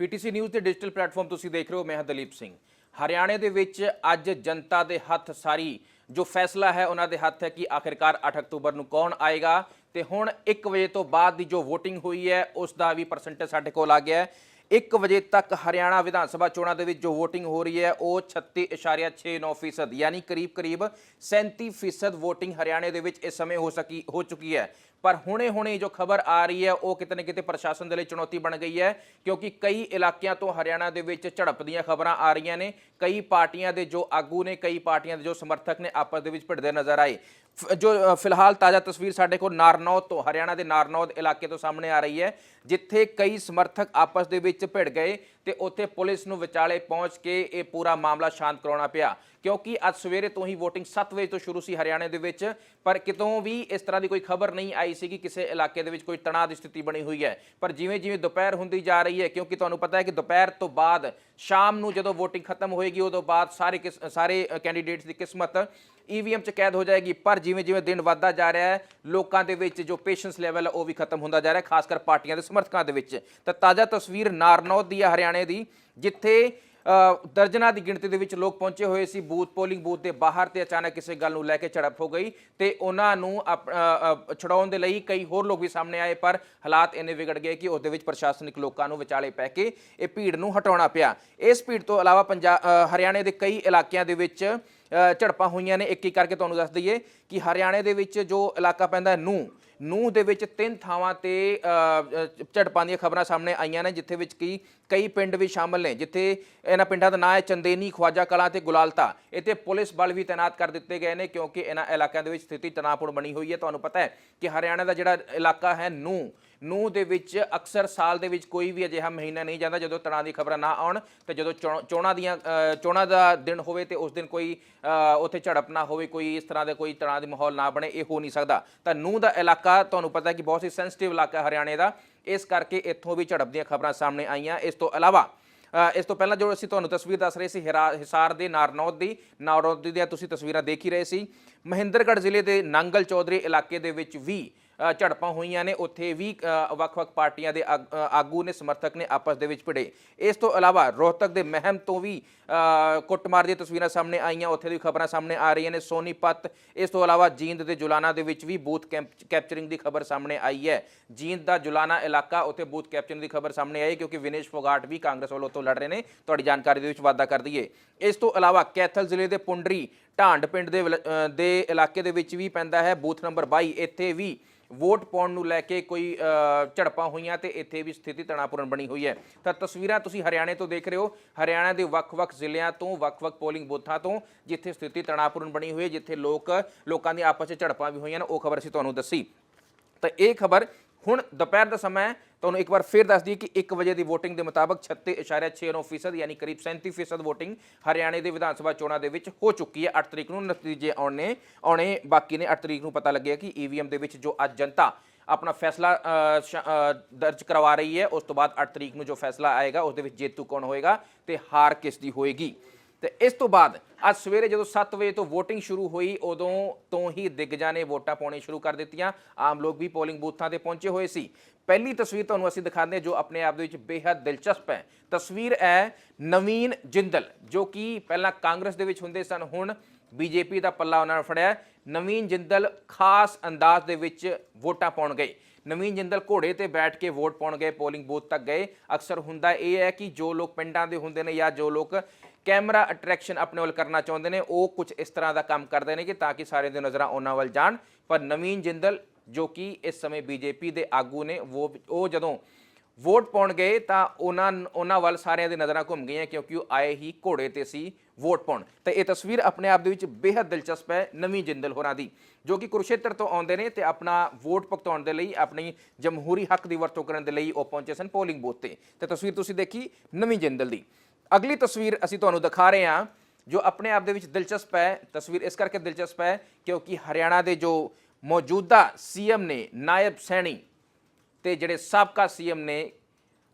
PTC news ਦੇ digital platform ਤੁਸੀਂ ਦੇਖ ਰਹੇ ਹੋ, ਮੈਂ ਹਾਂ ਦਲੀਪ ਸਿੰਘ। ਹਰਿਆਣੇ ਦੇ ਵਿੱਚ ਅੱਜ ਜਨਤਾ ਦੇ ਹੱਥ ਸਾਰੀ ਜੋ ਫੈਸਲਾ ਹੈ, ਉਹਨਾਂ ਦੇ ਹੱਥ ਹੈ ਕਿ ਆਖਿਰਕਾਰ 8 ਅਕਤੂਬਰ ਨੂੰ ਕੌਣ ਆਏਗਾ। ਤੇ ਹੁਣ 1 ਵਜੇ ਤੋਂ ਬਾਅਦ ਦੀ ਜੋ VOTING ਹੋਈ ਹੈ, ਉਸ ਦਾ ਵੀ ਪਰਸੈਂਟੇਜ ਸਾਡੇ ਕੋਲ ਆ ਗਿਆ ਹੈ। 1 ਵਜੇ ਤੱਕ ਹਰਿਆਣਾ ਵਿਧਾਨ ਸਭਾ ਚੋਣਾਂ ਦੇ ਵਿੱਚ ਜੋ VOTING ਹੋ ਰਹੀ ਹੈ, ਉਹ 36.69% ਯਾਨੀ ਕਰੀਬ-ਕਰੀਬ 37% VOTING ਹਰਿਆਣੇ ਦੇ ਵਿੱਚ ਇਸ ਸਮੇਂ ਹੋ ਸਕੀ, ਹੋ ਚੁੱਕੀ ਹੈ। ਪਰ ਹੁਣੇ-ਹੁਣੇ ਜੋ ਖਬਰ ਆ ਰਹੀ ਹੈ, ਉਹ ਕਿਤੇ ਨਾ ਕਿਤੇ ਪ੍ਰਸ਼ਾਸਨ ਦੇ ਲਈ ਚੁਣੌਤੀ ਬਣ ਗਈ ਹੈ, ਕਿਉਂਕਿ ਕਈ ਇਲਾਕਿਆਂ ਤੋਂ ਹਰਿਆਣਾ ਦੇ ਵਿੱਚ ਝੜਪ ਦੀਆਂ ਖਬਰਾਂ ਆ ਰਹੀਆਂ ਨੇ। ਕਈ ਪਾਰਟੀਆਂ ਦੇ ਜੋ ਆਗੂ ਨੇ, ਕਈ ਪਾਰਟੀਆਂ ਦੇ ਜੋ ਸਮਰਥਕ ਨੇ, ਆਪਸ ਦੇ ਵਿੱਚ ਭਿੜਦੇ ਨਜ਼ਰ ਆਏ। ਜੋ ਫਿਲਹਾਲ ਤਾਜ਼ਾ ਤਸਵੀਰ ਸਾਡੇ ਕੋਲ ਨਾਰਨੌਦ ਤੋਂ ਹਰਿਆਣਾ ਦੇ ਨਾਰਨੌਦ ਇਲਾਕੇ ਤੋਂ ਸਾਹਮਣੇ ਆ ਰਹੀ ਹੈ ਜਿੱਥੇ ਕਈ ਸਮਰਥਕ ਆਪਸ ਦੇ ਵਿੱਚ ਭਿੜ ਗਏ ਤੇ ਉੱਥੇ ਪੁਲਿਸ ਨੂੰ ਵਿਚਾਲੇ ਪਹੁੰਚ ਕੇ ਇਹ ਪੂਰਾ ਮਾਮਲਾ ਸ਼ਾਂਤ ਕਰਾਉਣਾ ਪਿਆ ਕਿਉਂਕਿ ਅੱਜ ਸਵੇਰੇ ਤੋਂ ਹੀ VOTING 7 ਵਜੇ ਤੋਂ ਸ਼ੁਰੂ ਸੀ ਹਰਿਆਣੇ ਦੇ ਵਿੱਚ ਪਰ ਕਿਤੋਂ ਵੀ ਇਸ ਤਰ੍ਹਾਂ ਦੀ ਕੋਈ ਖਬਰ ਨਹੀਂ ਆਈ ਸੀ ਕਿ ਕਿਸੇ ਇਲਾਕੇ ਦੇ ਵਿੱਚ ਕੋਈ ਤਣਾਅ ਦੀ ਸਥਿਤੀ ਬਣੀ ਹੋਈ ਹੈ ਪਰ ਜਿਵੇਂ ਜਿਵੇਂ ਦੁਪਹਿਰ ਹੁੰਦੀ ਜਾ ਰਹੀ ਹੈ ਕਿਉਂਕਿ ਤੁਹਾਨੂੰ ਪਤਾ ਹੈ ਕਿ ਦੁਪਹਿਰ ਤੋਂ ਬਾਅਦ ਸ਼ਾਮ ਨੂੰ ਜਦੋਂ VOTING ਖਤਮ ਹੋਏਗੀ ਉਦੋਂ ਬਾਅਦ ਸਾਰੇ ਕਿਸ- ਸਾਰੇ ਕੈਂਡੀਡੇਟਸ ਦੀ ਕਿਸਮਤ ਈਵੀਐਮ ਚ ਕੈਦ ਹੋ ਜਾਏਗੀ, ਪਰ ਜਿਵੇਂ ਜਿਵੇਂ ਦਿਨ ਵੱਧਦਾ ਜਾ ਰਿਹਾ ਹੈ, ਲੋਕਾਂ ਦੇ ਵਿੱਚ ਜੋ ਪੇਸ਼ੈਂਸ ਲੈਵਲ ਹੈ ਉਹ ਵੀ ਖਤਮ ਹੁੰਦਾ ਜਾ ਰਿਹਾ, ਖਾਸ ਕਰ ਪਾਰਟੀਆਂ ਦੇ ਸਮਰਥਕਾਂ ਦੇ ਵਿੱਚ। ਤਾਂ ਤਾਜ਼ਾ ਤਸਵੀਰ ਨਾਰਨੌਦ ਦੀ ਹੈ ਹਰਿਆਣੇ ਦੀ, ਜਿੱਥੇ ਦਰਜਨਾਂ ਦੀ ਗਿਣਤੀ ਦੇ ਵਿੱਚ ਲੋਕ ਪਹੁੰਚੇ ਹੋਏ ਸੀ, ਬੂਥ ਪੋਲਿੰਗ ਬੂਥ ਦੇ ਬਾਹਰ ਤੇ ਅਚਾਨਕ ਕਿਸੇ ਗੱਲ ਨੂੰ ਲੈ ਕੇ ਝੜਪ ਹੋ ਗਈ ਤੇ ਉਹਨਾਂ ਨੂੰ ਅਪ- ਛੁਡਾਉਣ ਦੇ ਲਈ ਕਈ ਹੋਰ ਲੋਕ ਵੀ ਸਾਹਮਣੇ ਆਏ, ਪਰ ਹਾਲਾਤ ਇੰਨੇ ਵਿਗੜ ਗਏ ਕਿ ਉਸ ਦੇ ਵਿੱਚ ਪ੍ਰਸ਼ਾਸਨਿਕ ਲੋਕਾਂ ਨੂੰ ਵਿਚਾਲੇ ਪੈ ਕੇ ਇਹ ਭੀੜ ਨੂੰ ਹਟਾਉਣਾ ਪਿਆ। ਇਸ ਭੀੜ ਤੋਂ ਇਲਾਵਾ ਪੰਜਾਬ ਹਰਿਆਣੇ ਦੇ ਕਈ ਇਲਾਕਿਆਂ ਦੇ ਵਿੱਚ ਝੜਪਾਂ ਹੋਈਆਂ ਨੇ। ਇੱਕ ਇੱਕ ਕਰਕੇ ਤੁਹਾਨੂੰ ਦੱਸ ਦਈਏ ਕਿ ਹਰਿਆਣੇ ਦੇ ਵਿੱਚ ਜੋ ਇਲਾਕਾ ਪੈਂਦਾ ਹੈ, ਨੂਹ। ਦੇ ਵਿੱਚ ਤਿੰਨ ਥਾਵਾਂ ਤੇ ਝੜਪਾਂ ਦੀਆਂ ਖਬਰਾਂ ਸਾਹਮਣੇ ਆਈਆਂ ਨੇ, ਜਿੱਥੇ ਵਿੱਚ ਕੀ ਕਈ ਪਿੰਡ ਵੀ ਸ਼ਾਮਲ ਨੇ, ਜਿੱਥੇ ਇਹਨਾਂ ਪਿੰਡਾਂ ਦਾ ਨਾਂ ਹੈ ਚੰਦੇਨੀ, ਖਵਾਜਾ ਕਲਾ ਤੇ ਗੁਲਾਲਤਾ। ਇੱਥੇ ਪੁਲਿਸ ਬਲ ਵੀ ਤਾਇਨਾਤ ਕਰ ਦਿੱਤੇ ਗਏ ਨੇ, ਕਿਉਂਕਿ ਇਹਨਾਂ ਇਲਾਕਿਆਂ ਦੇ ਵਿੱਚ ਸਥਿਤੀ ਤਣਾਅਪੂਰਨ ਬਣੀ ਹੋਈ ਹੈ। ਤੁਹਾਨੂੰ ਪਤਾ ਹੈ ਕਿ ਹਰਿਆਣਾ ਦਾ ਜਿਹੜਾ ਇਲਾਕਾ ਹੈ, ਨੂਹ ਨੂਹ ਦੇ ਵਿੱਚ ਅਕਸਰ ਸਾਲ ਦੇ ਵਿੱਚ ਕੋਈ ਵੀ ਅਜਿਹਾ ਮਹੀਨਾ ਨਹੀਂ ਜਾਂਦਾ ਜਦੋਂ ਤਣਾਅ ਦੀ ਖਬਰਾਂ ਨਾ ਆਉਣ ਤੇ ਜਦੋਂ ਚੋਣ- ਚੋਣਾਂ ਦੀਆਂ ਚੋਣਾਂ ਦਾ ਦਿਨ ਹੋਵੇ ਤੇ ਉਸ ਦਿਨ ਕੋਈ ਉੱਥੇ ਝੜਪ ਨਾ ਹੋਵੇ, ਕੋਈ ਇਸ ਤਰ੍ਹਾਂ ਦਾ ਕੋਈ ਤਣਾਅ ਦੀ ਮਾਹੌਲ ਨਾ ਬਣੇ, ਇਹ ਹੋ ਨਹੀਂ ਸਕਦਾ। ਤਾਂ ਨੂਹ ਦਾ ਇਲਾਕਾ ਤੁਹਾਨੂੰ ਪਤਾ ਕਿ ਬਹੁਤ ਹੀ ਸੈਂਸਿਟਿਵ ਇਲਾਕਾ ਹਰਿਆਣੇ ਦਾ। ਇਸ ਕਰਕੇ ਇੱਥੋਂ ਵੀ ਝੜਪ ਦੀਆਂ ਖਬਰਾਂ ਸਾਹਮਣੇ ਆਈਆਂ। ਇਸ ਤੋਂ ਇਲਾਵਾ ਇਸ ਤੋਂ ਪਹਿਲਾਂ ਜੋ ਅਸੀਂ ਤੁਹਾਨੂੰ ਤਸਵੀਰ ਦੱਸ ਰਹੇ ਸੀ, ਹਿਰਾ- ਹਿਸਾਰ ਦੇ ਨਾਰਨੌਦ ਦੀ ਨਾਰਨੌਦ ਦੀਆਂ ਤੁਸੀਂ ਤਸਵੀਰਾਂ ਦੇਖ ਹੀ ਰਹੇ ਸੀ। ਮਹਿੰਦਰਗੜ੍ਹ ਜ਼ਿਲ੍ਹੇ ਦੇ ਨਾਂਗਲ ਚੌਧਰੀ ਇਲਾਕੇ ਦੇ ਵਿੱਚ ਵੀ ਝੜਪਾਂ ਹੋਈਆਂ ਨੇ, ਉੱਥੇ ਵੀ ਵੱਖ-ਵੱਖ ਪਾਰਟੀਆਂ ਦੇ ਆਗ- ਆਗੂ ਨੇ, ਸਮਰਥਕ ਨੇ ਆਪਸ ਦੇ ਵਿੱਚ ਭਿੜੇ। ਇਸ ਤੋਂ ਇਲਾਵਾ ਰੋਹਤਕ ਦੇ ਮਹਿਮ ਤੋਂ ਵੀ ਕੁੱਟਮਾਰ ਦੀਆਂ ਤਸਵੀਰਾਂ ਸਾਹਮਣੇ ਆਈਆਂ, ਉੱਥੇ ਦੀ ਖਬਰਾਂ ਸਾਹਮਣੇ ਆ ਰਹੀਆਂ ਨੇ। ਸੋਨੀਪਤ ਇਸ ਤੋਂ ਇਲਾਵਾ ਜੀਂਦ ਦੇ ਜੁਲਾਨਾ ਦੇ ਵਿੱਚ ਵੀ ਬੂਥ ਕੈਂਪ- ਕੈਪਚਰਿੰਗ ਦੀ ਖਬਰ ਸਾਹਮਣੇ ਆਈ ਹੈ। ਜੀਂਦ ਦਾ ਜੁਲਾਨਾ ਇਲਾਕਾ, ਉੱਥੇ ਬੂਥ ਕੈਪਚਰਿੰਗ ਦੀ ਖਬਰ ਸਾਹਮਣੇ ਆਈ ਕਿਉਂਕਿ ਵਿਨੇਸ਼ ਫੋਗਾਟ ਵੀ ਕਾਂਗਰਸ ਵੱਲੋਂ ਉੱਥੋਂ ਲੜ ਰਹੇ ਨੇ। ਤੁਹਾਡੀ ਜਾਣਕਾਰੀ ਦੇ ਵਿੱਚ ਵਾਧਾ ਕਰ ਦਈਏ। ਇਸ ਤੋਂ ਇਲਾਵਾ ਕੈਥਲ ਜ਼ਿਲ੍ਹੇ ਦੇ ਪੁੰਡਰੀ ਢਾਂਡ ਪਿੰਡ ਦੇ ਵਿਲ- ਦੇ ਇਲਾਕੇ ਦੇ ਵਿੱਚ ਵੀ ਪੈਂਦਾ ਹੈ। ਬੂਥ ਨੰਬਰ 22 ਇੱਥੇ ਵੀ ਵੋਟ ਪਾਉਣ ਨੂੰ ਲੈ ਕੇ ਕੋਈ ਝੜਪਾਂ ਹੋਈਆਂ ਤੇ ਇੱਥੇ ਵੀ ਸਥਿਤੀ ਤਣਾਅਪੂਰਨ ਬਣੀ ਹੋਈ ਹੈ। ਤਾਂ ਤਸਵੀਰਾਂ ਤੁਸੀਂ ਹਰਿਆਣੇ ਤੋਂ ਦੇਖ ਰਹੇ ਹੋ। ਹਰਿਆਣਾ ਦੇ ਵੱਖ-ਵੱਖ ਜ਼ਿਲ੍ਹਿਆਂ ਤੋਂ, ਵੱਖ-ਵੱਖ ਪੋਲਿੰਗ ਬੂਥਾਂ ਤੋਂ ਜਿੱਥੇ ਸਥਿਤੀ ਤਣਾਅਪੂਰਨ ਬਣੀ ਹੋਈ ਹੈ, ਜਿੱਥੇ ਲੋਕ, ਲੋਕਾਂ ਦੀ ਆਪਸ ਵਿੱਚ ਝੜਪਾਂ ਵੀ ਹੋਈਆਂ ਨੇ, ਉਹ ਖਬਰ ਅਸੀਂ ਤੁਹਾਨੂੰ ਦੱਸੀ। ਤਾਂ ਇਹ ਖਬਰ ਹੁਣ ਦੁਪਹਿਰ ਦਾ ਸਮਾਂ ਹੈ। ਤੁਹਾਨੂੰ ਇੱਕ ਵਾਰ ਫਿਰ ਦੱਸ ਦਈਏ ਕਿ 1 ਵਜੇ ਦੀ ਵੋਟਿੰਗ ਦੇ ਮੁਤਾਬਕ 36.69% ਯਾਨੀ ਕਰੀਬ 37% ਵੋਟਿੰਗ ਹਰਿਆਣੇ ਦੇ ਵਿਧਾਨ ਸਭਾ ਚੋਣਾਂ ਦੇ ਵਿੱਚ ਹੋ ਚੁੱਕੀ ਹੈ। 8 ਤਰੀਕ ਨੂੰ ਨਤੀਜੇ ਆਉਣੇ ਆਉਣੇ ਬਾਕੀ ਨੇ। 8 ਤਰੀਕ ਨੂੰ ਪਤਾ ਲੱਗਿਆ ਕਿ EVM ਦੇ ਵਿੱਚ ਜੋ ਅੱਜ ਜਨਤਾ ਆਪਣਾ ਫੈਸਲਾ ਦਰਜ ਕਰਵਾ ਰਹੀ ਹੈ, ਉਸ ਤੋਂ ਬਾਅਦ 8 ਤਰੀਕ ਨੂੰ ਜੋ ਫੈਸਲਾ ਆਏਗਾ, ਉਸ ਦੇ ਵਿੱਚ ਜੇਤੂ ਕੌਣ ਹੋਏਗਾ ਤੇ ਹਾਰ ਕਿਸ ਦੀ ਹੋਏਗੀ। ਤੇ ਇਸ ਤੋਂ ਬਾਅਦ ਅੱਜ ਸਵੇਰੇ ਜਦੋਂ 7 ਵਜੇ ਤੋਂ VOTING ਸ਼ੁਰੂ ਹੋਈ, ਉਦੋਂ ਤੋਂ ਹੀ ਦਿੱਗਜਾਂ ਨੇ ਵੋਟਾਂ ਪਾਉਣੀ ਸ਼ੁਰੂ ਕਰ ਦਿੱਤੀਆਂ। ਆਮ ਲੋਕ ਵੀ ਪੋਲਿੰਗ ਬੂਥਾਂ ਤੇ ਪਹੁੰਚੇ ਹੋਏ ਸੀ। ਪਹਿਲੀ ਤਸਵੀਰ ਤੁਹਾਨੂੰ ਅਸੀਂ ਦਿਖਾਉਂਦੇ ਹਾਂ ਜੋ ਆਪਣੇ ਆਪ ਦੇ ਵਿੱਚ ਬੇहद ਦਿਲਚਸਪ ਹੈ। ਤਸਵੀਰ ਹੈ ਨਵੀਨ ਜਿੰਦਲ, ਜੋ ਕਿ ਪਹਿਲਾਂ ਕਾਂਗਰਸ ਦੇ ਵਿੱਚ ਹੁੰਦੇ ਸਨ, ਹੁਣ ਬੀਜੇਪੀ ਦਾ ਪੱਲਾ ਉਹਨਾਂ ਨੇ ਫੜਿਆ ਨਵੀਨ ਜਿੰਦਲ ਖਾਸ ਅੰਦਾਜ਼ ਦੇ ਵਿੱਚ ਵੋਟਾਂ ਪਾਉਣ ਗਏ। ਨਵੀਨ ਜਿੰਦਲ ਘੋੜੇ ਤੇ ਬੈਠ ਕੇ ਵੋਟ ਪਾਉਣ ਗਏ ਪੋਲਿੰਗ ਬੂਥ ਤੱਕ ਗਏ। ਅਕਸਰ ਹੁੰਦਾ ਇਹ ਹੈ ਕਿ ਜੋ ਲੋਕ ਪਿੰਡਾਂ ਦੇ ਹੁੰਦੇ ਨੇ ਜਾਂ ਜੋ ਲੋਕ ਕੈਮਰਾ ਅਟਰੈਕਸ਼ਨ ਆਪਣੇ ਵੱਲ ਕਰਨਾ ਚਾਹੁੰਦੇ ਨੇ, ਉਹ ਕੁਝ ਇਸ ਤਰ੍ਹਾਂ ਦਾ ਕੰਮ ਕਰਦੇ ਨੇ ਕਿ ਤਾਂ ਕਿ ਸਾਰੇ ਦੇ ਨਜ਼ਰਾਂ ਉਹਨਾਂ ਵੱਲ ਜਾਣ। ਪਰ ਨਵੀਨ ਜਿੰਦਲ, ਜੋ ਕਿ ਇਸ ਸਮੇਂ ਬੀਜੇਪੀ ਦੇ ਆਗੂ ਨੇ, ਉਹ ਉਹ ਜਦੋਂ ਵੋਟ ਪਾਉਣ ਗਏ ਤਾਂ ਉਹਨਾਂ ਉਹਨਾਂ ਵੱਲ ਸਾਰਿਆਂ ਦੀ ਨਜ਼ਰਾਂ ਘੁੰਮ ਗਈਆਂ ਕਿਉਂਕਿ ਉਹ ਆਏ ਹੀ ਘੋੜੇ ਤੇ ਸੀ ਵੋਟ ਪਾਉਣ। ਤੇ ਇਹ ਤਸਵੀਰ ਆਪਣੇ ਆਪ ਦੇ ਵਿੱਚ ਬੇहद ਦਿਲਚਸਪ ਹੈ ਨਵੀਂ ਜਿੰਦਲ ਹੋਰਾਂ ਦੀ, ਜੋ ਕਿ ਕੁਰੂਸ਼ੇਤਰ ਤੋਂ ਆਉਂਦੇ ਨੇ ਤੇ ਆਪਣਾ ਵੋਟ ਭੁਗਤਾਉਣ ਦੇ ਲਈ, ਆਪਣੀ ਜਮਹੂਰੀ ਹੱਕ ਦੀ ਵਰਤੋਂ ਕਰਨ ਦੇ ਲਈ ਉਹ ਪਹੁੰਚੇ ਸਨ ਪੋਲਿੰਗ ਬੂਥ ਤੇ। ਤੇ ਤਸਵੀਰ ਤੁਸੀਂ ਦੇਖੀ ਨਵੀਂ ਜਿੰਦਲ ਦੀ। ਅਗਲੀ ਤਸਵੀਰ ਅਸੀਂ ਤੁਹਾਨੂੰ ਦਿਖਾ ਰਹੇ ਹਾਂ, ਜੋ ਆਪਣੇ ਆਪ ਦੇ ਵਿੱਚ ਦਿਲਚਸਪ ਹੈ। ਤਸਵੀਰ ਇਸ ਕਰਕੇ ਦਿਲਚਸਪ ਹੈ ਕਿਉਂਕਿ ਹਰਿਆਣਾ ਦੇ ਜੋ ਮੌਜੂਦਾ ਸੀਐਮ ਨੇ ਨਾਇਬ ਸੈਣੀ ਤੇ ਜਿਹੜੇ ਸਾਬਕਾ ਸੀਐਮ ਨੇ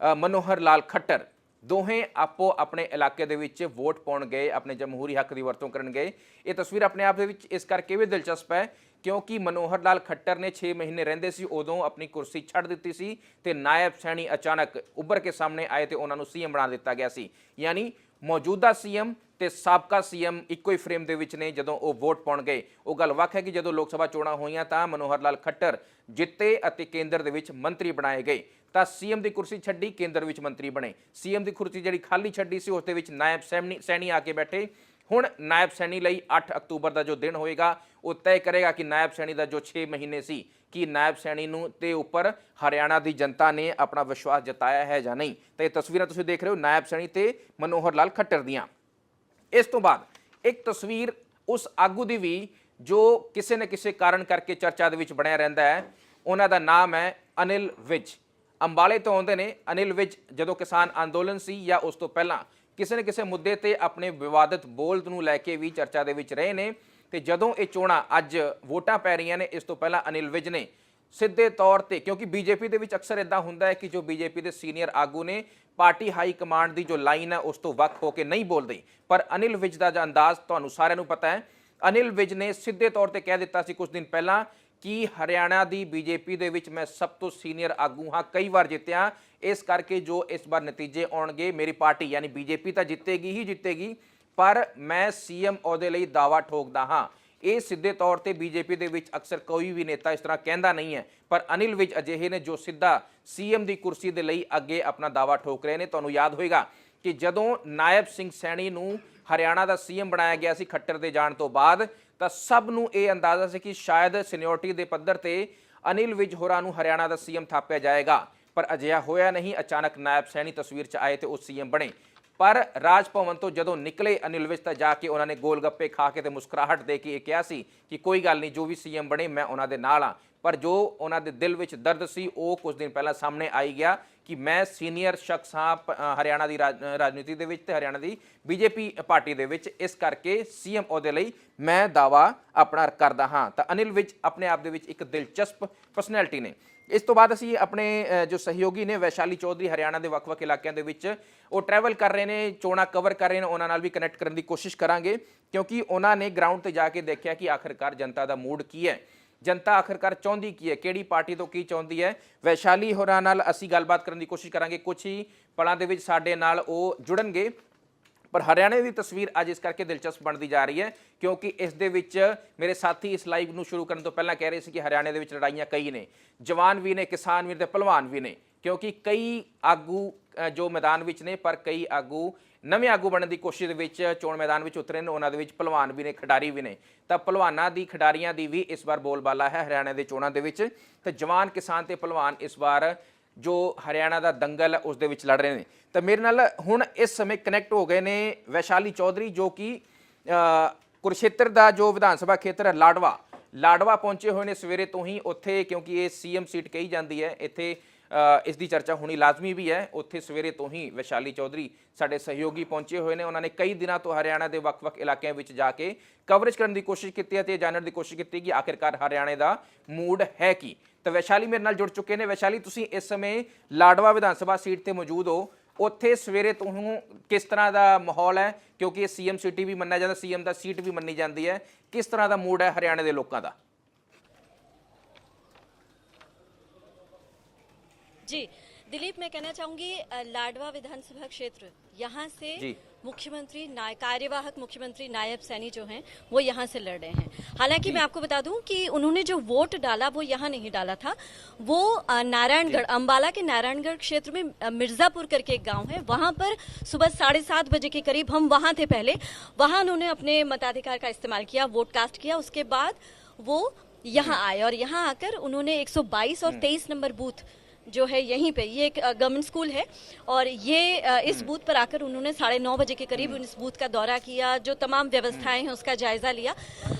ਮਨੋਹਰ ਲਾਲ ਖੱਟਰ ਦੋਹੇ ਆਪੋ ਆਪਣੇ ਇਲਾਕੇ ਦੇ ਵਿੱਚ ਵੋਟ ਪਾਉਣ ਗਏ, ਆਪਣੇ ਜਮਹੂਰੀ ਹੱਕ ਦੀ ਵਰਤੋਂ ਕਰਨ ਗਏ। ਇਹ ਤਸਵੀਰ ਆਪਣੇ ਆਪ ਦੇ ਵਿੱਚ ਇਸ ਕਰਕੇ ਵੀ ਦਿਲਚਸਪ ਹੈ ਕਿਉਂਕਿ ਮਨੋਹਰ ਲਾਲ ਖੱਟਰ ਨੇ 6 ਮਹੀਨੇ ਰਹਿੰਦੇ ਸੀ, ਉਦੋਂ ਆਪਣੀ ਕੁਰਸੀ ਛੱਡ ਦਿੱਤੀ ਸੀ ਤੇ ਨਾਇਬ ਸੈਣੀ ਅਚਾਨਕ ਉੱਭਰ ਕੇ ਸਾਹਮਣੇ ਆਏ ਤੇ ਉਹਨਾਂ ਨੂੰ ਸੀਐਮ ਬਣਾ ਦਿੱਤਾ ਗਿਆ ਸੀ। ਯਾਨੀ ਮੌਜੂਦਾ ਸੀਐਮ ਤੇ ਸਾਬਕਾ ਸੀਐਮ ਇੱਕੋ ਹੀ ਫਰੇਮ ਦੇ ਵਿੱਚ ਨੇ ਜਦੋਂ ਉਹ ਵੋਟ ਪਾਉਣ ਗਏ। ਉਹ ਗੱਲ ਵੱਖ ਹੈ ਕਿ ਜਦੋਂ ਲੋਕ ਸਭਾ ਚੋਣਾਂ ਹੋਈਆਂ ਤਾਂ ਮਨੋਹਰ ਲਾਲ ਖੱਟਰ ਜਿੱਤੇ ਅਤੇ ਕੇਂਦਰ ਦੇ ਵਿੱਚ ਮੰਤਰੀ ਬਣਾਏ ਗਏ। ਤਾਂ ਸੀਐਮ ਦੀ ਕੁਰਸੀ ਛੱਡੀ, ਕੇਂਦਰ ਵਿੱਚ ਮੰਤਰੀ ਬਣੇ। ਸੀਐਮ ਦੀ ਕੁਰਸੀ ਜਿਹੜੀ ਖਾਲੀ ਛੱਡੀ ਸੀ, ਉਸ ਦੇ ਵਿੱਚ ਨਾਇਬ ਸੈਣੀ ਸੈਣੀ ਆ ਕੇ ਬੈਠੇ। ਹੁਣ ਨਾਇਬ ਸੈਣੀ ਲਈ 8 ਅਕਤੂਬਰ ਦਾ ਜੋ ਦਿਨ ਹੋਏਗਾ, ਉਹ ਤੈਅ ਕਰੇਗਾ ਕਿ ਨਾਇਬ ਸੈਣੀ ਦਾ ਜੋ 6 ਮਹੀਨੇ ਸੀ, ਕਿ ਨਾਇਬ ਸੈਣੀ ਨੂੰ ਤੇ ਉੱਪਰ ਹਰਿਆਣਾ ਦੀ ਜਨਤਾ ਨੇ ਆਪਣਾ ਵਿਸ਼ਵਾਸ ਜਤਾਇਆ ਹੈ ਜਾਂ ਨਹੀਂ। ਤਾਂ ਇਹ ਤਸਵੀਰਾਂ ਤੁਸੀਂ ਦੇਖ ਰਹੇ ਹੋ, ਨਾਇਬ ਸੈਣੀ ਤੇ ਮਨੋਹਰ ਲਾਲ ਖੱਟਰ ਦੀਆਂ। ਇਸ ਤੋਂ ਬਾਅਦ ਇੱਕ ਤਸਵੀਰ ਉਸ ਆਗੂ ਦੀ ਵੀ, ਜੋ ਕਿਸੇ ਨਾ ਕਿਸੇ ਕਾਰਨ ਕਰਕੇ ਚਰਚਾ ਦੇ ਵਿੱਚ ਬਣਿਆ ਰਹਿੰਦਾ ਹੈ। ਉਹਨਾਂ ਦਾ ਨਾਮ ਹੈ ਅਨਿਲ ਵਿਜ। ਅੰਬਾਲੇ ਤੋਂ ਆਉਂਦੇ ਨੇ ਅਨਿਲ ਵਿਜ ਜਦੋਂ ਕਿਸਾਨ ਅੰਦੋਲਨ ਸੀ ਜਾਂ ਉਸ ਤੋਂ ਪਹਿਲਾਂ ਕਿਸੇ ਨਾ ਕਿਸੇ ਮੁੱਦੇ ਤੇ ਆਪਣੇ ਵਿਵਾਦਤ ਬੋਲ ਨੂੰ ਲੈ ਕੇ ਵੀ ਚਰਚਾ ਦੇ ਵਿੱਚ ਰਹੇ ਨੇ, ਤੇ ਜਦੋਂ ਇਹ ਚੋਣਾਂ ਅੱਜ ਵੋਟਾਂ ਪੈ ਰਹੀਆਂ ਨੇ, ਇਸ ਤੋਂ ਪਹਿਲਾਂ ਅਨਿਲ ਵਿਜ ਨੇ। ਸਿੱਧੇ ਤੌਰ ਤੇ, ਕਿਉਂਕਿ ਬੀਜੇਪੀ ਦੇ ਵਿੱਚ ਅਕਸਰ ਇਦਾਂ ਹੁੰਦਾ ਹੈ ਕਿ ਜੋ ਬੀਜੇਪੀ ਦੇ ਸੀਨੀਅਰ ਆਗੂ ਨੇ, ਪਾਰਟੀ ਹਾਈ ਕਮਾਂਡ ਦੀ ਜੋ ਲਾਈਨ ਹੈ, ਉਸ ਤੋਂ ਵੱਖ ਹੋ ਕੇ ਨਹੀਂ ਬੋਲਦੇ। ਪਰ ਅਨਿਲ ਵਿਜ ਦਾ ਅੰਦਾਜ਼ ਤੁਹਾਨੂੰ ਸਾਰਿਆਂ ਨੂੰ ਪਤਾ ਹੈ, ਅਨਿਲ ਵਿਜ ਨੇ ਸਿੱਧੇ ਤੌਰ ਤੇ ਕਹਿ ਦਿੱਤਾ ਸੀ ਕੁਝ ਦਿਨ ਪਹਿਲਾਂ ਕਿ ਹਰਿਆਣਾ ਦੀ ਬੀਜੇਪੀ ਦੇ ਵਿੱਚ ਮੈਂ ਸਭ ਤੋਂ ਸੀਨੀਅਰ ਆਗੂ ਹਾਂ? ਕਈ ਵਾਰ ਜਿੱਤਿਆ। ਇਸ ਕਰਕੇ ਜੋ ਇਸ ਵਾਰ ਨਤੀਜੇ ਆਉਣਗੇ, ਮੇਰੀ ਪਾਰਟੀ ਯਾਨੀ ਬੀਜੇਪੀ ਤਾਂ ਜਿੱਤੇਗੀ ਹੀ ਜਿੱਤੇਗੀ, ਪਰ ਮੈਂ ਸੀਐਮ ਅਹੁਦੇ ਲਈ ਦਾਵਾ ਠੋਕਦਾ ਹਾਂ। ਇਹ ਸਿੱਧੇ ਤੌਰ ਤੇ ਬੀਜੇਪੀ ਦੇ ਵਿੱਚ ਅਕਸਰ ਕੋਈ ਵੀ ਨੇਤਾ ਇਸ ਤਰ੍ਹਾਂ ਕਹਿੰਦਾ ਨਹੀਂ ਹੈ, ਪਰ ਅਨਿਲ ਵਿਜ ਅਜਿਹੇ ਨੇ ਜੋ ਸਿੱਧਾ ਸੀਐਮ ਦੀ ਕੁਰਸੀ ਦੇ ਲਈ ਅੱਗੇ ਆਪਣਾ ਦਾਵਾ ਠੋਕ ਰਹੇ ਨੇ। ਤੁਹਾਨੂੰ ਯਾਦ ਹੋਏਗਾ ਕਿ ਜਦੋਂ ਨਾਇਬ ਸਿੰਘ ਸੈਣੀ ਨੂੰ ਹਰਿਆਣਾ ਦਾ ਸੀਐਮ ਬਣਾਇਆ ਗਿਆ ਸੀ ਖੱਟਰ ਦੇ ਜਾਣ ਤੋਂ ਬਾਅਦ ਤਾਂ ਸਭ ਨੂੰ ਇਹ ਅੰਦਾਜ਼ਾ ਸੀ ਕਿ ਸ਼ਾਇਦ ਸੀਨੀਅਰਟੀ ਦੇ ਪੱਧਰ ਤੇ ਅਨਿਲ ਵਿਜ ਹੋਰਾਂ ਨੂੰ ਹਰਿਆਣਾ ਦਾ ਸੀਐਮ ਥਾਪਿਆ ਜਾਏਗਾ। ਪਰ ਅਜਿਹਾ ਹੋਇਆ ਨਹੀਂ। ਅਚਾਨਕ ਨਾਇਬ ਸੈਣੀ ਤਸਵੀਰ 'ਚ ਆਏ ਤੇ ਉਹ ਸੀਐਮ ਬਣੇ। ਪਰ ਰਾਜ ਭਵਨ ਤੋਂ ਜਦੋਂ ਨਿਕਲੇ ਅਨਿਲ ਵਿਜ ਤਾਂ ਜਾ ਕੇ ਉਹਨਾਂ ਨੇ ਗੋਲ ਗੱਪੇ ਖਾ ਕੇ ਤੇ ਮੁਸਕਰਾਹਟ ਦੇ ਕੇ ਇਹ ਕਿਹਾ ਸੀ ਕਿ ਕੋਈ ਗੱਲ ਨਹੀਂ, ਜੋ ਵੀ ਸੀਐਮ ਬਣੇ ਮੈਂ ਉਹਨਾਂ ਦੇ ਨਾਲ ਆ ਪਰ ਜੋ ਉਹਨਾਂ ਦੇ ਦਿਲ ਵਿੱਚ ਦਰਦ ਸੀ, ਉਹ ਕੁਝ ਦਿਨ ਪਹਿਲਾਂ ਸਾਹਮਣੇ ਆਈ ਗਿਆ ਕਿ ਮੈਂ ਸੀਨੀਅਰ ਸ਼ਖਸ ਹਾਂ, ਪ- ਹਰਿਆਣਾ ਦੀ ਰਾਜ- ਰਾਜਨੀਤੀ ਦੇ ਵਿੱਚ ਤੇ ਹਰਿਆਣਾ ਦੀ ਬੀਜੇਪੀ ਪਾਰਟੀ ਦੇ ਵਿੱਚ। ਇਸ ਕਰਕੇ ਸੀਐਮ ਅਹੁਦੇ ਲਈ ਮੈਂ ਦਾਵਾ ਆਪਣਾ ਕਰਦਾ ਹਾਂ। ਤਾਂ ਅਨਿਲ ਵਿਜ ਆਪਣੇ ਆਪ ਦੇ ਵਿੱਚ ਇੱਕ ਦਿਲਚਸਪ ਪਰਸਨੈਲਿਟੀ ਨੇ। ਇਸ ਤੋਂ ਬਾਅਦ ਅਸੀਂ ਆਪਣੇ ਜੋ ਸਹਿਯੋਗੀ ਨੇ ਵੈਸ਼ਾਲੀ ਚੌਧਰੀ ਹਰਿਆਣਾ ਦੇ ਵੱਖ-ਵੱਖ ਇਲਾਕਿਆਂ ਦੇ ਵਿੱਚ, ਉਹ ਟਰੈਵਲ ਕਰ ਰਹੇ ਨੇ, ਚੋਣਾਂ ਕਵਰ ਕਰ ਰਹੇ ਨੇ, ਉਹਨਾਂ ਨਾਲ ਵੀ ਕਨੈਕਟ ਕਰਨ ਦੀ ਕੋਸ਼ਿਸ਼ ਕਰਾਂਗੇ, ਕਿਉਂਕਿ ਉਹਨਾਂ ਨੇ ਗਰਾਊਂਡ ਤੇ ਜਾ ਕੇ ਦੇਖਿਆ ਕਿ ਆਖਿਰਕਾਰ ਜਨਤਾ ਦਾ ਮੂਡ ਕੀ ਹੈ। ਜਨਤਾ ਆਖਿਰਕਾਰ ਚਾਹੁੰਦੀ ਕੀ ਹੈ? ਕਿਹੜੀ ਪਾਰਟੀ ਤੋਂ ਕੀ ਚਾਹੁੰਦੀ ਹੈ? ਵੈਸ਼ਾਲੀ ਹੋਰਾਂ ਨਾਲ ਅਸੀਂ ਗੱਲਬਾਤ ਕਰਨ ਦੀ ਕੋਸ਼ਿਸ਼ ਕਰਾਂਗੇ। ਕੁਝ ਹੀ ਪਲਾਂ ਦੇ ਵਿੱਚ ਸਾਡੇ ਨਾਲ ਉਹ ਜੁੜਨਗੇ। ਪਰ ਹਰਿਆਣੇ ਦੀ ਤਸਵੀਰ ਅੱਜ ਇਸ ਕਰਕੇ ਦਿਲਚਸਪ ਬਣਦੀ ਜਾ ਰਹੀ ਹੈ ਕਿਉਂਕਿ ਇਸ ਦੇ ਵਿੱਚ ਮੇਰੇ ਸਾਥੀ ਇਸ ਲਾਈਵ ਨੂੰ ਸ਼ੁਰੂ ਕਰਨ ਤੋਂ ਪਹਿਲਾਂ ਕਹਿ ਰਹੇ ਸੀ ਕਿ ਹਰਿਆਣੇ ਦੇ ਵਿੱਚ ਲੜਾਈਆਂ ਕਈ ਨੇ, ਜਵਾਨ ਵੀ ਨੇ, ਕਿਸਾਨ ਵੀ ਨੇ ਤੇ ਪਹਿਲਵਾਨ ਵੀ ਨੇ ਕਿਉਂਕਿ ਕਈ ਆਗੂ ਜੋ ਮੈਦਾਨ ਵਿੱਚ ਨੇ ਪਰ ਕਈ ਆਗੂ ਨਵੇਂ ਆਗੂ ਬਣਨ ਦੀ ਕੋਸ਼ਿਸ਼ ਦੇ ਵਿੱਚ ਚੋਣ ਮੈਦਾਨ ਵਿੱਚ ਉਤਰੇ ਨੇ, ਉਹਨਾਂ ਦੇ ਵਿੱਚ ਪਹਿਲਵਾਨ ਵੀ ਨੇ, ਖਿਡਾਰੀ ਵੀ ਨੇ। ਤਾਂ ਪਹਿਲਵਾਨਾਂ ਦੀ, ਖਿਡਾਰੀਆਂ ਦੀ ਵੀ ਇਸ ਵਾਰ ਬੋਲਬਾਲਾ ਹੈ ਹਰਿਆਣਾ ਦੇ ਚੋਣਾਂ ਦੇ ਵਿੱਚ ਤੇ ਜਵਾਨ, ਕਿਸਾਨ ਤੇ ਪਹਿਲਵਾਨ ਇਸ ਵਾਰ ਜੋ ਹਰਿਆਣਾ ਦਾ ਦੰਗਲ ਉਸ ਦੇ ਵਿੱਚ ਲੜ ਰਹੇ ਨੇ। ਤਾਂ ਮੇਰੇ ਨਾਲ ਹੁਣ ਇਸ ਸਮੇਂ ਕਨੈਕਟ ਹੋ ਗਏ ਨੇ ਵੈਸ਼ਾਲੀ ਚੌਧਰੀ, ਜੋ ਕਿ ਕੁਰਸ਼ੇਤਰ ਦਾ ਜੋ ਵਿਧਾਨ ਸਭਾ ਖੇਤਰ ਹੈ ਲਾਡਵਾ ਲਾਡਵਾ ਪਹੁੰਚੇ ਹੋਏ ਨੇ ਸਵੇਰੇ ਤੋਂ ਹੀ ਉੱਥੇ, ਕਿਉਂਕਿ ਇਹ ਸੀਐਮ ਸੀਟ ਕਹੀ ਜਾਂਦੀ ਹੈ। ਇੱਥੇ ਇਸ ਦੀ ਚਰਚਾ ਹੋਣੀ ਲਾਜ਼ਮੀ ਵੀ ਹੈ। ਉੱਥੇ ਸਵੇਰੇ ਤੋਂ ਹੀ ਵੈਸ਼ਾਲੀ ਚੌਧਰੀ ਸਾਡੇ ਸਹਿਯੋਗੀ ਪਹੁੰਚੇ ਹੋਏ ਨੇ। ਉਹਨਾਂ ਨੇ ਕਈ ਦਿਨਾਂ ਤੋਂ ਹਰਿਆਣਾ ਦੇ ਵੱਖ-ਵੱਖ ਇਲਾਕਿਆਂ ਵਿੱਚ ਜਾ ਕੇ ਕਵਰੇਜ ਕਰਨ ਦੀ ਕੋਸ਼ਿਸ਼ ਕੀਤੀ ਅਤੇ ਜਾਣਨ ਦੀ ਕੋਸ਼ਿਸ਼ ਕੀਤੀ ਕਿ ਆਖਿਰਕਾਰ ਹਰਿਆਣੇ ਦਾ ਮੂਡ ਹੈ ਕੀ। ਤਾਂ ਵੈਸ਼ਾਲੀ ਮੇਰੇ ਨਾਲ ਜੁੜ ਚੁੱਕੇ ਨੇ ਵੈਸ਼ਾਲੀ ਤੁਸੀਂ ਇਸ ਸਮੇਂ ਲਾਡਵਾ ਵਿਧਾਨ ਸਭਾ ਸੀਟ ਤੇ ਮੌਜੂਦ ਹੋ ਉੱਥੇ ਸਵੇਰੇ ਤੋਂ ਕਿਸ ਤਰ੍ਹਾਂ ਦਾ ਮਾਹੌਲ ਹੈ ਕਿਉਂਕਿ ਇਹ ਸੀਐਮ ਸਿਟੀ ਵੀ ਮੰਨਿਆ ਜਾਂਦਾ ਸੀਐਮ ਦਾ ਸੀਟ ਵੀ ਮੰਨੀ ਜਾਂਦੀ ਹੈ ਕਿਸ ਤਰ੍ਹਾਂ ਦਾ ਮੂਡ ਹੈ ਹਰਿਆਣੇ ਦੇ ਲੋਕਾਂ ਦਾ जी दिलीप मैं कहना चाहूंगी अ, लाडवा विधानसभा क्षेत्र यहाँ से जी। मुख्यमंत्री नाय कार्यवाहक मुख्यमंत्री नायब सैनी जो हैं वो यहाँ से लड़ रहे हैं। हालाँकि मैं आपको बता दूँ कि उन्होंने जो वोट डाला वो यहाँ नहीं डाला था। वो नारायणगढ़ अंबाला के नारायणगढ़ क्षेत्र में मिर्जापुर करके एक गाँव है। वहाँ पर सुबह साढ़े सात बजे के करीब हम वहाँ थे पहले। वहाँ उन्होंने अपने मताधिकार का इस्तेमाल किया वोट कास्ट किया। उसके बाद वो यहाँ आए और यहाँ आकर उन्होंने 122 और 23 नंबर बूथ जो है यहीं पे ये एक गवर्नमेंट स्कूल है और ये इस बूथ पर आकर उन्होंने साढ़े नौ बजे के करीब इस बूथ का दौरा किया जो तमाम व्यवस्थाएँ हैं उसका जायजा लिया।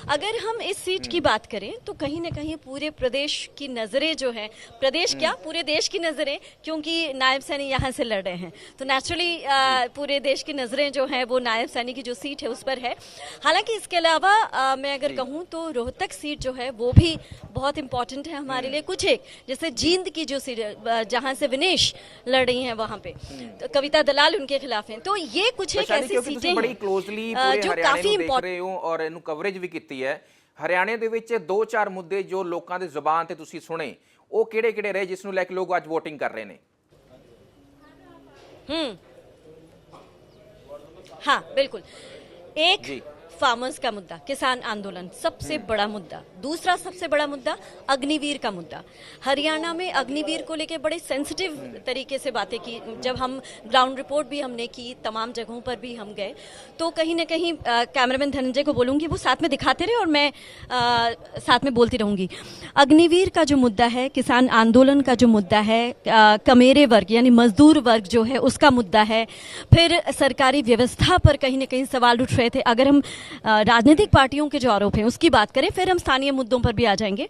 अगर हम इस सीट की बात करें तो कहीं ना कहीं पूरे प्रदेश की नज़रें जो है प्रदेश क्या? पूरे देश की नज़रें क्योंकि नायब सैनी यहाँ से लड़ रहे हैं। तो नेचुरली पूरे देश की नज़रें जो है वो नायब सैनी की जो सीट है उस पर है। हालाँकि इसके अलावा मैं अगर कहूँ तो रोहतक सीट जो है वो भी बहुत इंपॉर्टेंट है हमारे लिए। कुछ एक जैसे जींद की जो सीट जहां से विनेश लड़ रही हैं वहां पे तो कविता दलाल उनके खिलाफ हैं तो ये कुछ एक ਵੈਸ਼ਾਲੀ ऐसी ਕਿਉਂਕਿ सीटें ਤੁਸੀਂ ਬੜੀ हैं, ਕਲੋਜ਼ਲੀ अ, ਪੂਰੇ जो ਹਰਿਆਣੇ काफी ਨੂੰ ਦੇਖ इम्पोर्टेंट ਰਹੇ ਹੋ ਔਰ ਇਹਨੂੰ ਕਵਰੇਜ ਵੀ ਕੀਤੀ ਹੈ ਹਰਿਆਣੇ ਦੇ ਵਿੱਚ ਦੋ ਚਾਰ ਮੁੱਦੇ ਜੋ ਲੋਕਾਂ ਦੇ ਜ਼ੁਬਾਨ ਤੇ ਤੁਸੀਂ ਸੁਣੇ ਉਹ ਕਿਹੜੇ ਕਿਹੜੇ ਰਹੇ ਜਿਸ ਨੂੰ ਲੈ ਕੇ ਲੋਕ ਅੱਜ VOTING ਕਰ ਰਹੇ ਨੇ हम्म हाँ बिल्कुल एक जी। फार्मर्स का मुद्दा किसान आंदोलन सबसे बड़ा मुद्दा दूसरा सबसे बड़ा मुद्दा अग्निवीर का मुद्दा। हरियाणा में अग्निवीर को लेकर बड़े सेंसिटिव तरीके से बातें की जब हम ग्राउंड रिपोर्ट भी हमने की तमाम जगहों पर भी हम गए तो कहीं ना कहीं कैमरामैन धनंजय को बोलूँगी वो साथ में दिखाते रहे और मैं अ, साथ में बोलती रहूँगी। अग्निवीर का जो मुद्दा है किसान आंदोलन का जो मुद्दा है अ, कमेरे वर्ग यानी मजदूर वर्ग जो है उसका मुद्दा है। फिर सरकारी व्यवस्था पर कहीं ना कहीं सवाल उठ रहे थे। अगर हम राजनीतिक पार्टियों के जो आरोप हैं उसकी बात करें फिर हम स्थानीय मुद्दों पर भी आ जाएँगे।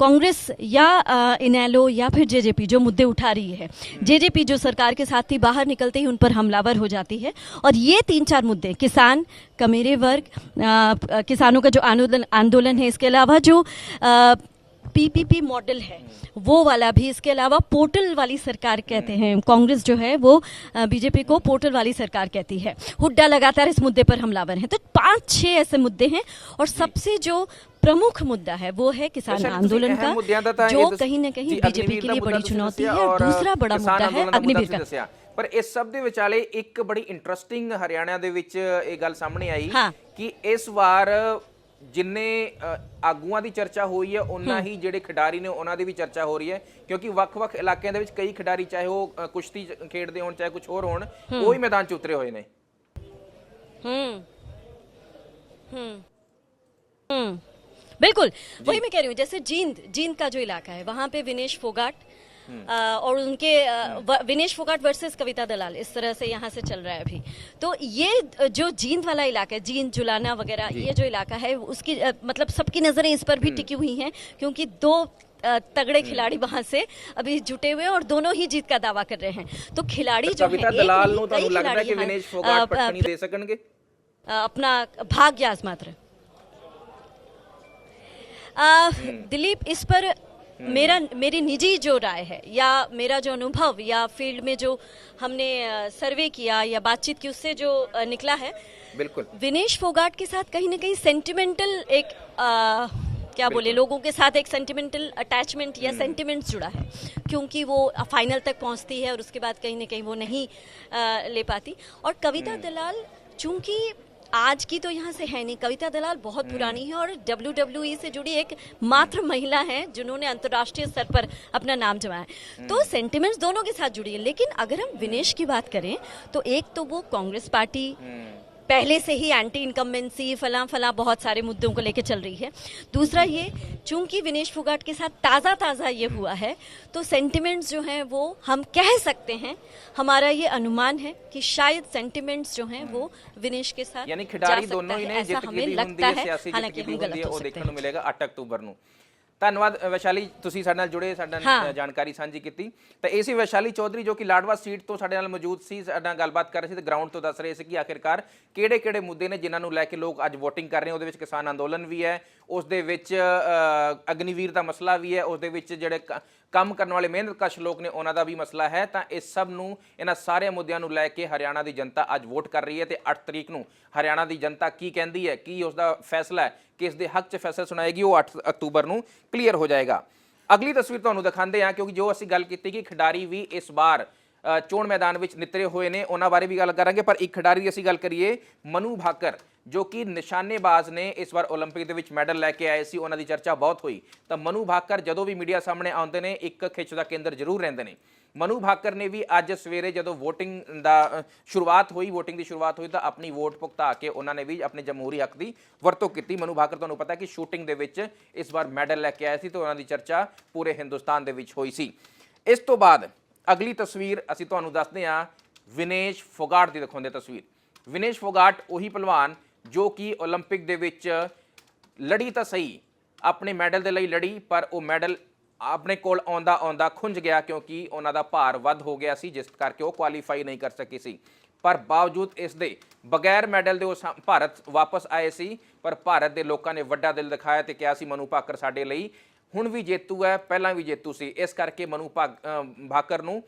कांग्रेस या इनेलो या फिर जेजेपी जो मुद्दे उठा रही है। जेजेपी जो सरकार के साथ ही बाहर निकलते ही उन पर हमलावर हो जाती है। और ये तीन चार मुद्दे किसान कमेरे वर्ग किसानों का जो आंदोलन आंदोलन है इसके अलावा जो अ, पीपीपी मॉडल है। वो वाला भी इसके अलावा पोर्टल वाली सरकार कहते हैं। कांग्रेस जो है वो बीजेपी को पोर्टल वाली सरकार कहती है। हुड्डा लगातार इस मुद्दे पर हमलावर है। तो पाँच छह ऐसे मुद्दे हैं और सबसे जो प्रमुख मुद्दा है वो है किसान आंदोलन का जो कहीं ना कहीं बीजेपी के लिए बड़ी चुनौती है और दूसरा बड़ा मुद्दा है अग्निवीर पर इस सब ਸਭ विचाले एक बड़ी ਬੜੀ हरियाणा ਹਰਿਆਣਾ ਦੇ ਵਿੱਚ ਇਹ ਗੱਲ ਸਾਹਮਣੇ ਆਈ ਜਿੰਨੇ ਅ, ਆਗੂਆਂ ਦੀ ਚਰਚਾ ਹੋਈ ਹੈ ਉਹਨਾਂ ਹੀ ਜਿਹੜੇ ਖਿਡਾਰੀ ਨੇ ਉਹਨਾਂ ਦੀ ਵੀ ਚਰਚਾ ਹੋ ਰਹੀ ਹੈ ਕਿਉਂਕਿ ਵੱਖ-ਵੱਖ ਇਲਾਕਿਆਂ ਦੇ ਵਿੱਚ ਕਈ ਖਿਡਾਰੀ ਚਾਹੇ ਉਹ ਅ, ਕੁਸ਼ਤੀ ਚ ਖੇਡਦੇ ਹੋਣ ਚਾਹੇ ਕੁਝ ਹੋਰ ਹੋਣ ਉਹ ਹੀ ਮੈਦਾਨ 'ਚ ਉਤਰੇ ਹੋਏ ਨੇ हम्म हम्म हम्म बिल्कुल वही मैं कह रही हूँ जैसे जींद जींद का जो इलाका है वहां पे विनेश फोगाट अ, और उनके अ, व- विनेश फोगाट वर्सेस कविता दलाल इस तरह से यहाँ से चल रहा है अभी तो ये अ, जो जींद वाला इलाका है जींद जुलाना वगैरह ये जो इलाका है उसकी अ, मतलब सबकी नजरें इस पर भी टिकी हुई हैं क्योंकि दो अ, तगड़े खिलाड़ी वहां से अभी जुटे हुए हैं और दोनों ही जीत का दावा कर रहे हैं तो खिलाड़ी जो ਕਵਿਤਾ हैं एक ਦਲਾਲ नहीं, ਨੂੰ कई ਤੁਹਾਨੂੰ ਲੱਗਦਾ खिलाड़ी ਕਿ यहाँ, ਵਿਨੇਸ਼ अ, ਫੋਗਾਟ अ, ਪਟਕਣੀ ਦੇ सकणगे अ, अपना भाग्य आजमात रहे अ, दिलीप इस पर मेरा मेरी निजी जो राय है या मेरा जो अनुभव या फ़ील्ड में जो हमने सर्वे किया या बातचीत की उससे जो निकला है। बिल्कुल। विनेश फोगाट के साथ कहीं ना कहीं सेंटिमेंटल एक अ, क्या बोले लोगों के साथ एक सेंटिमेंटल अटैचमेंट या सेंटिमेंट्स जुड़ा है क्योंकि वो फाइनल तक पहुँचती है और उसके बाद कहीं ना कहीं वो नहीं अ, ले पाती। और कविता दलाल चूँकि आज की तो यहाँ से है नहीं। कविता दलाल बहुत पुरानी है और WWE से जुड़ी एक मात्र महिला है जिन्होंने अंतर्राष्ट्रीय स्तर पर अपना नाम जमाया तो सेंटिमेंट्स दोनों के साथ जुड़ी है। लेकिन अगर हम विनेश की बात करें तो एक तो वो कांग्रेस पार्टी पहले से ही एंटी इनकम्बेंसी फला फला बहुत सारे मुद्दों को लेकर चल रही है। दूसरा ये चूँकि विनेश फुगाट के साथ ताज़ा ताज़ा ये हुआ है तो सेंटिमेंट्स जो हैं वो हम कह सकते हैं। हमारा ये अनुमान है कि शायद सेंटिमेंट्स जो हैं वो विनेश के साथ यानी दोनों ही ऐसा हमें लगता है हालाँकि हम गलत हो सकते हैं। ਧੰਨਵਾਦ ਅ, ਵੈਸ਼ਾਲੀ ਤੁਸੀਂ ਸਾਡੇ ਨਾਲ ਜੁੜੇ ਸਾਡਾ। ਅ, ਜਾਣਕਾਰੀ ਸਾਂਝੀ ਕੀਤੀ ਤਾਂ ਇਹ ਸੀ ਵੈਸ਼ਾਲੀ ਚੌਧਰੀ ਜੋ ਕਿ ਲਾਡਵਾ ਸੀਟ ਤੋਂ ਸਾਡੇ ਨਾਲ ਮੌਜੂਦ ਸੀ ਸਾਡੇ ਨਾਲ ਗੱਲਬਾਤ ਕਰ ਰਹੇ ਸੀ ਤੇ ਗਰਾਊਂਡ ਤੋਂ ਦੱਸ ਰਹੇ ਸੀ ਕਿ ਆਖਿਰਕਾਰ ਕਿਹੜੇ ਕਿਹੜੇ ਮੁੱਦੇ ਨੇ ਜਿਨ੍ਹਾਂ ਨੂੰ ਲੈ ਕੇ ਲੋਕ ਅੱਜ VOTING ਕਰ ਰਹੇ ਨੇ ਉਹਦੇ ਵਿੱਚ ਕਿਸਾਨ ਅੰਦੋਲਨ ਵੀ ਹੈ ਉਸ ਦੇ ਵਿੱਚ ਅ, ਅਗਨੀਵੀਰ ਦਾ ਮਸਲਾ ਵੀ ਹੈ ਉਸ ਦੇ ਵਿੱਚ ਜਿਹੜੇ ਕ- ਕੰਮ ਕਰਨ ਵਾਲੇ ਮਿਹਨਤਕਸ਼ ਲੋਕ ਨੇ ਉਹਨਾਂ ਦਾ ਵੀ ਮਸਲਾ ਹੈ। ਤਾਂ ਇਹ ਸਭ ਨੂੰ ਇਹਨਾਂ ਸਾਰੇ ਮੁੱਦਿਆਂ ਨੂੰ ਲੈ ਕੇ ਹਰਿਆਣਾ ਦੀ ਜਨਤਾ ਅੱਜ ਵੋਟ ਕਰ ਰਹੀ ਹੈ ਤੇ 8 ਤਰੀਕ ਨੂੰ ਹਰਿਆਣਾ ਦੀ ਜਨਤਾ ਕੀ ਕਹਿੰਦੀ ਹੈ, ਕੀ ਉਸ ਦਾ ਫੈਸਲਾ ਹੈ, ਕਿਸ ਦੇ ਹੱਕ 'ਚ ਫੈਸਲਾ ਸੁਣਾਏਗੀ, ਉਹ 8 ਅਕਤੂਬਰ ਨੂੰ ਕਲੀਅਰ ਹੋ ਜਾਏਗਾ। ਅਗਲੀ ਤਸਵੀਰ ਤੁਹਾਨੂੰ ਦਿਖਾਉਂਦੇ ਹਾਂ ਕਿਉਂਕਿ ਜੋ ਅਸੀਂ ਗੱਲ ਕੀਤੀ ਕਿ ਖਿਡਾਰੀ ਵੀ ਇਸ ਵਾਰ ਚੋਣ ਮੈਦਾਨ ਵਿੱਚ ਨਿਤਰੇ ਹੋਏ ਨੇ, ਉਹਨਾਂ ਬਾਰੇ ਵੀ ਗੱਲ ਕਰਾਂਗੇ। ਪਰ ਇੱਕ ਖਿਡਾਰੀ ਦੀ ਅਸੀਂ ਗੱਲ ਕਰੀਏ, ਮਨੂ ਭਾਕਰ। ਜੋ ਕਿ ਨਿਸ਼ਾਨੇਬਾਜ਼ ਨੇ ਇਸ ਵਾਰ 올림픽 ਦੇ ਵਿੱਚ ਮੈਡਲ ਲੈ ਕੇ ਆਏ ਸੀ ਉਹਨਾਂ ਦੀ ਚਰਚਾ ਬਹੁਤ ਹੋਈ ਤਾਂ ਮਨੂ ਭਾਕਰ ਜਦੋਂ ਵੀ ਮੀਡੀਆ ਸਾਹਮਣੇ ਆਉਂਦੇ ਨੇ ਇੱਕ ਖਿੱਚ ਦਾ ਕੇਂਦਰ ਜ਼ਰੂਰ ਰਹਿੰਦੇ ਨੇ ਮਨੂ ਭਾਕਰ ਨੇ ਵੀ ਅੱਜ ਸਵੇਰੇ ਜਦੋਂ VOTING ਦਾ ਅ, ਸ਼ੁਰੂਆਤ ਹੋਈ VOTING ਦੀ ਸ਼ੁਰੂਆਤ ਹੋਈ ਤਾਂ ਆਪਣੀ ਵੋਟ ਭੁਗਤਾ ਕੇ ਉਹਨਾਂ ਨੇ ਵੀ ਆਪਣੇ ਜਮਹੂਰੀ ਹੱਕ ਦੀ ਵਰਤੋਂ ਕੀਤੀ ਮਨੂ ਭਾਕਰ ਤੁਹਾਨੂੰ ਪਤਾ ਕਿ ਸ਼ੂਟਿੰਗ ਦੇ ਵਿੱਚ ਇਸ ਵਾਰ ਮੈਡਲ ਲੈ ਕੇ ਆਏ ਸੀ ਤੇ ਉਹਨਾਂ ਦੀ ਚਰਚਾ ਪੂਰੇ ਹਿੰਦੁਸਤਾਨ ਦੇ ਵਿੱਚ ਹੋਈ ਸੀ ਇਸ ਤੋਂ ਬਾਅਦ ਅਗਲੀ ਤਸਵੀਰ ਅਸੀਂ ਤੁਹਾਨੂੰ ਦੱਸਦੇ ਹਾਂ ਵਿਨੇਸ਼ ਫੋਗਾਟ ਦੀ ਦਿਖਾਉਂਦੇ ਤਸਵੀਰ ਵਿਨੇਸ਼ ਫੋਗਾਟ ਉਹੀ ਪਹਿਲਵਾਨ ਜੋ ਕਿ 올림픽 ਦੇ ਵਿੱਚ ਲੜੀ ਤਾਂ ਸਹੀ ਆਪਣੇ ਮੈਡਲ ਦੇ ਲਈ ਲੜੀ ਪਰ ਉਹ ਮੈਡਲ ਆਪਣੇ ਕੋਲ ਆਉਂਦਾ ਆਉਂਦਾ ਖੁੰਝ ਗਿਆ ਕਿਉਂਕਿ ਉਹਨਾਂ ਦਾ ਭਾਰ ਵੱਧ ਹੋ ਗਿਆ ਸੀ ਜਿਸ ਕਰਕੇ ਉਹ ਕੁਆਲੀਫਾਈ ਨਹੀਂ ਕਰ ਸਕੀ ਸੀ ਪਰ ਬਾਵਜੂਦ ਇਸ ਦੇ ਬਗੈਰ ਮੈਡਲ ਦੇ ਉਹ ਸਾ- ਭਾਰਤ ਵਾਪਸ ਆਏ ਸੀ ਪਰ ਭਾਰਤ ਦੇ ਲੋਕਾਂ ਨੇ ਵੱਡਾ ਦਿਲ ਦਿਖਾਇਆ ਤੇ ਕਿਹਾ ਸੀ ਮਨੂ ਭਾਕਰ ਸਾਡੇ ਲਈ ਹੁਣ ਵੀ ਜੇਤੂ ਹੈ ਪਹਿਲਾਂ ਵੀ ਜੇਤੂ ਸੀ ਇਸ ਕਰਕੇ ਮਨੂ ਭਾਗ- ਅ, ਭਾਕਰ ਨੂੰ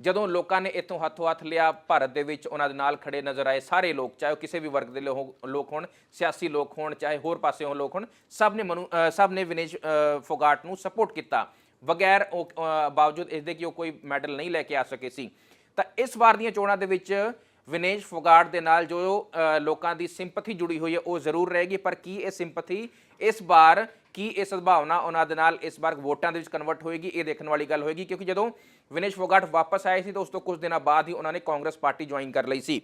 ਜਦੋਂ ਲੋਕਾਂ ਨੇ ਇੱਥੋਂ ਹੱਥੋਂ ਹੱਥ ਲਿਆ, ਭਾਰਤ ਦੇ ਵਿੱਚ ਉਹਨਾਂ ਦੇ ਨਾਲ ਖੜੇ ਨਜ਼ਰ ਆਏ ਸਾਰੇ ਲੋਕ, ਚਾਹੇ ਉਹ ਕਿਸੇ ਵੀ ਵਰਗ ਦੇ ਲੋ- ਲੋਕ ਹੋਣ, ਸਿਆਸੀ ਲੋਕ ਹੋਣ, ਚਾਹੇ ਹੋਰ ਪਾਸੇ ਪਾਸਿਓਂ ਲੋਕ ਹੋਣ, ਸਭ ਨੇ ਮਨੂ ਸਭ ਨੇ ਵਿਨੇਸ਼ ਫੋਗਾਟ ਨੂੰ ਸਪੋਰਟ ਕੀਤਾ। ਬਗੈਰ ਉਹ ਬਾਵਜੂਦ ਇਸ ਦੇ ਕਿ ਉਹ ਕੋਈ ਮੈਡਲ ਨਹੀਂ ਲੈ ਕੇ ਆ ਸਕੇ ਸੀ। ਤਾਂ ਇਸ ਵਾਰ ਦੀਆਂ ਚੋਣਾਂ ਦੇ ਵਿੱਚ ਵਿਨੇਸ਼ ਫੋਗਾਟ ਦੇ ਨਾਲ ਜੋ ਲੋਕਾਂ ਦੀ ਸਿੰਪਥੀ ਜੁੜੀ ਹੋਈ ਹੈ, ਉਹ ਜ਼ਰੂਰ ਰਹੇਗੀ। ਪਰ ਕੀ ਇਹ ਸਿੰਪਥੀ, ਇਸ ਵਾਰ ਕੀ ਇਹ ਸਦਭਾਵਨਾ ਉਹਨਾਂ ਦੇ ਨਾਲ ਇਸ ਵਾਰ ਵੋਟਾਂ ਦੇ ਵਿੱਚ ਕਨਵਰਟ ਹੋਏਗੀ, ਇਹ ਦੇਖਣ ਵਾਲੀ ਗੱਲ ਹੋਏਗੀ। ਕਿਉਂਕਿ ਜਦੋਂ ਵਿਨੇਸ਼ ਫੋਗਾਟ ਵਾਪਸ ਆਏ ਸੀ ਤਾਂ ਉਸ ਤੋਂ ਕੁਝ ਦਿਨਾਂ ਬਾਅਦ ਹੀ ਉਹਨਾਂ ਨੇ ਕਾਂਗਰਸ ਪਾਰਟੀ ਜੁਆਇਨ ਕਰ ਲਈ ਸੀ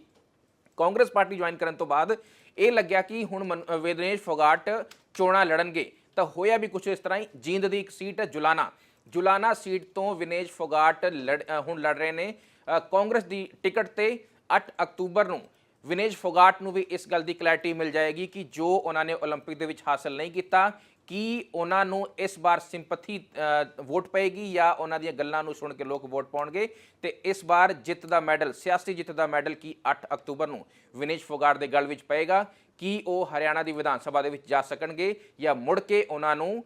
ਕਾਂਗਰਸ ਪਾਰਟੀ ਜੁਆਇਨ ਕਰਨ ਤੋਂ ਬਾਅਦ ਇਹ ਲੱਗਿਆ ਕਿ ਹੁਣ ਮਨ- ਅ, ਵਿਨੇਸ਼ ਫੋਗਾਟ ਚੋਣਾਂ ਲੜਨਗੇ ਤਾਂ ਹੋਇਆ ਵੀ ਕੁਝ ਇਸ ਤਰ੍ਹਾਂ ਹੀ ਜੀਂਦ ਦੀ ਇੱਕ ਸੀਟ ਹੈ ਜੁਲਾਨਾ ਜੁਲਾਨਾ ਸੀਟ ਤੋਂ ਵਿਨੇਸ਼ ਫੋਗਾਟ ਲੜ- ਅ, ਹੁਣ ਲੜ ਰਹੇ ਨੇ ਅ, ਕਾਂਗਰਸ ਦੀ ਟਿਕਟ ਤੇ 8 ਅਕਤੂਬਰ ਨੂੰ ਵਿਨੇਸ਼ ਫੋਗਾਟ ਨੂੰ ਵੀ ਇਸ ਗੱਲ ਦੀ ਕਲੈਰਿਟੀ ਮਿਲ ਜਾਏਗੀ ਕਿ ਜੋ ਉਹਨਾਂ ਨੇ 올림픽 ਦੇ ਵਿੱਚ ਹਾਸਲ ਨਹੀਂ ਕੀਤਾ ਕੀ ਉਹਨਾਂ ਨੂੰ ਇਸ ਵਾਰ ਸਿੰਪਥੀ ਵੋਟ ਪਏਗੀ ਜਾਂ ਉਹਨਾਂ ਦੀਆਂ ਗੱਲਾਂ ਨੂੰ ਸੁਣ ਕੇ ਲੋਕ ਵੋਟ ਪਾਉਣਗੇ? ਤੇ ਇਸ ਵਾਰ ਜਿੱਤ ਦਾ ਮੈਡਲ, ਸਿਆਸੀ ਜਿੱਤ ਦਾ ਮੈਡਲ ਕੀ 8 ਅਕਤੂਬਰ ਨੂੰ ਵਿਨੇਸ਼ ਫੋਗਾਟ ਦੇ ਗਲ ਵਿੱਚ ਪਏਗਾ? ਕੀ ਉਹ ਹਰਿਆਣਾ ਦੀ ਵਿਧਾਨ ਸਭਾ ਦੇ ਵਿੱਚ ਜਾ ਸਕਣਗੇ ਜਾਂ ਮੁੜ ਕੇ ਉਹਨਾਂ ਨੂੰ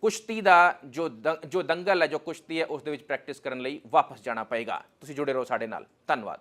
ਕੁਸ਼ਤੀ ਦਾ ਜੋ ਦੰ- ਜੋ ਦੰਗਲ ਹੈ, ਜੋ ਕੁਸ਼ਤੀ ਹੈ, ਉਸ ਦੇ ਵਿੱਚ ਪ੍ਰੈਕਟਿਸ ਕਰਨ ਲਈ ਵਾਪਸ ਜਾਣਾ ਪਏਗਾ? ਤੁਸੀਂ ਜੁੜੇ ਰਹੋ ਸਾਡੇ ਨਾਲ। ਧੰਨਵਾਦ।